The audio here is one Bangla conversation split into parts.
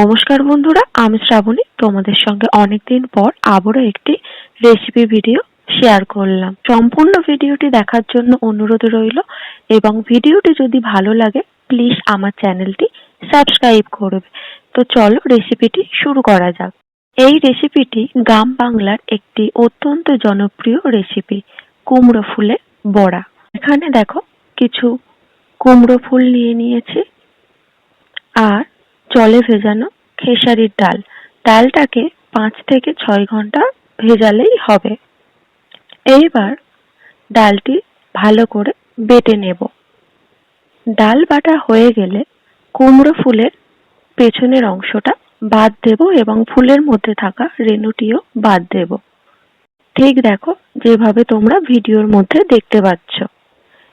নমস্কার বন্ধুরা, আমি শ্রাবণী। তোমাদের সঙ্গে অনেকদিন পর আবারও একটি রেসিপি ভিডিও শেয়ার করলাম। সম্পূর্ণ ভিডিওটি দেখার জন্য অনুরোধ রইল এবং ভিডিওটি যদি ভালো লাগে প্লিজ আমার চ্যানেলটি সাবস্ক্রাইব করবে। তো চলো রেসিপিটি শুরু করা যাক। এই রেসিপিটি গ্রাম বাংলার একটি অত্যন্ত জনপ্রিয় রেসিপি কুমড়ো ফুলের বড়া। এখানে দেখো, কিছু কুমড়ো ফুল নিয়ে নিয়েছি আর জলে ভেজানো খেসারির ডাল। ডালটাকে পাঁচ থেকে ছয় ঘণ্টা ভেজালেই হবে। এইবার ডালটি ভালো করে বেটে নেব। ডাল বাটা হয়ে গেলে কুমড়ো ফুলের পেছনের অংশটা বাদ দেব এবং ফুলের মধ্যে থাকা রেণুটিও বাদ দেব। ঠিক দেখো, যেভাবে তোমরা ভিডিওর মধ্যে দেখতে পাচ্ছ।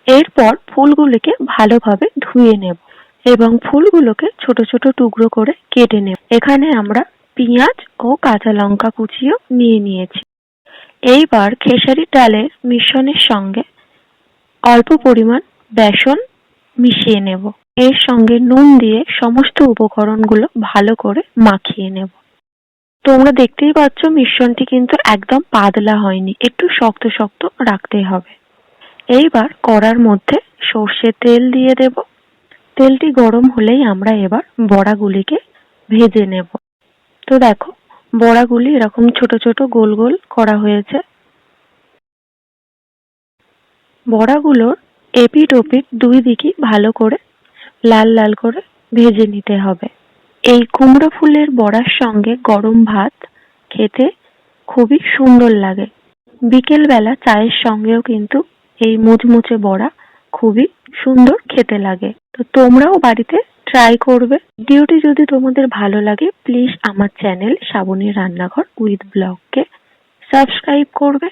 এরপর ফুলগুলিকে ভালোভাবে ধুয়ে নেব। এবং ফুলগুলোকে ছোট ছোট টুকরো করে কেটে নেব। এখানে আমরা পেঁয়াজ ও কাঁচা লঙ্কা কুচিও নিয়ে নিয়েছি। এইবার খেসারি ডালের মিশ্রণের সঙ্গে অল্প পরিমাণ বেসন মিশিয়ে নেব। এর সঙ্গে নুন দিয়ে সমস্ত উপকরণগুলো ভালো করে মাখিয়ে নেব। তোমরা দেখতেই পাচ্ছ মিশ্রণটি কিন্তু একদম পাতলা হয়নি, একটু শক্ত শক্ত রাখতে হবে। এইবার কড়ার মধ্যে সর্ষে তেল দিয়ে দেব। তেলটি গরম হলেই আমরা এবার বড়াগুলিকে ভেজে নেব। তো দেখো, বড়াগুলি এরকম ছোট ছোট গোল গোল করা হয়েছে। বড়াগুলোর এপিট ওপিট দুই দিকই ভালো করে লাল লাল করে ভেজে নিতে হবে। এই কুমড়ো ফুলের বড়ার সঙ্গে গরম ভাত খেতে খুবই সুন্দর লাগে। বিকেল বেলা চায়ের সঙ্গেও কিন্তু এই মুচমুচে বড়া খুবই সুন্দর খেতে লাগে। তো তোমরাও বাড়িতে ট্রাই করবে। ভিডিওটি যদি তোমাদের ভালো লাগে প্লিজ আমার চ্যানেল শ্রাবণী রান্নাঘর উইথ ব্লগকে সাবস্ক্রাইব করবে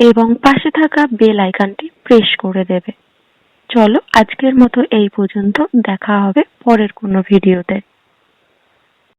এবং পাশে থাকা বেল আইকনটি প্রেস করে দেবে। চলো আজকের মতো এই পর্যন্ত, দেখা হবে পরের কোনো ভিডিওতে